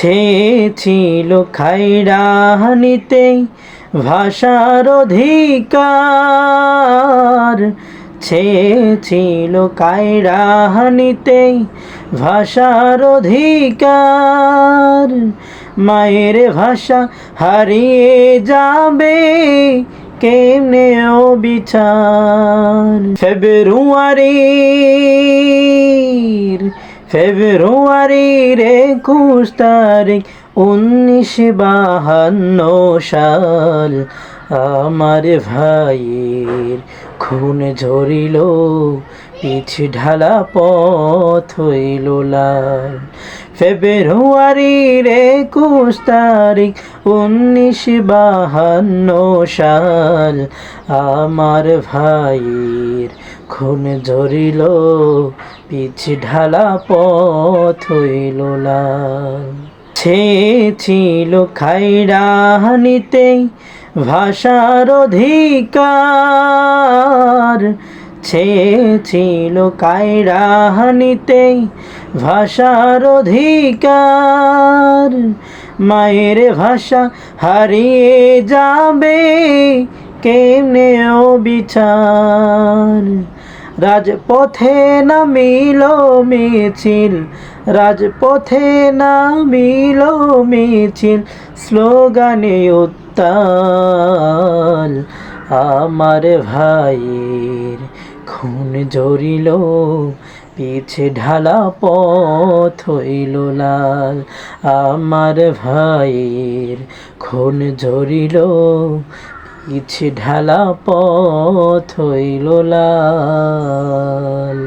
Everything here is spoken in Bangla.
ছে ছিল খাইরাহানিতে ভাষার অধিকার। ছিল কায়রাহানিতে ভাষার অধিকার। মায়ের ভাষা হারিয়ে যাবে কেমনে ও বিচার? ফেব্রুয়ারির ফেব্রুয়ারির একুশ তারিখ উনিশ বাহান্ন সাল। আমার ভাইয়ের খুন ঝরিল পিছ ঢালা পথ হইল লাল। ফেব্রুয়ারির একুশ তারিখ, উনিশ বাহান্ন সাল। আমার ভাইয়ের খুন ঝরিল পিছ ঢালা পথ হইল লাল। ছে ছিল খাইরাহানিতে ভাষার অধিকার। ছে ছিল কায়রাহানিতে ভাষার অধিকার। মায়ের ভাষা হারিয়ে যাবে কেমনে বিচার রাজপথে নামিল মিছিল, রাজপথে নামিল মিছিল, স্লোগানে উত্তাল। আমার ভাইয়ের খুন জরিল পিছে ঢালা পথ হইল লাল। আমার ভাইয়ের খুন ঝরিল পিছে ঢালা পথ হইল লাল।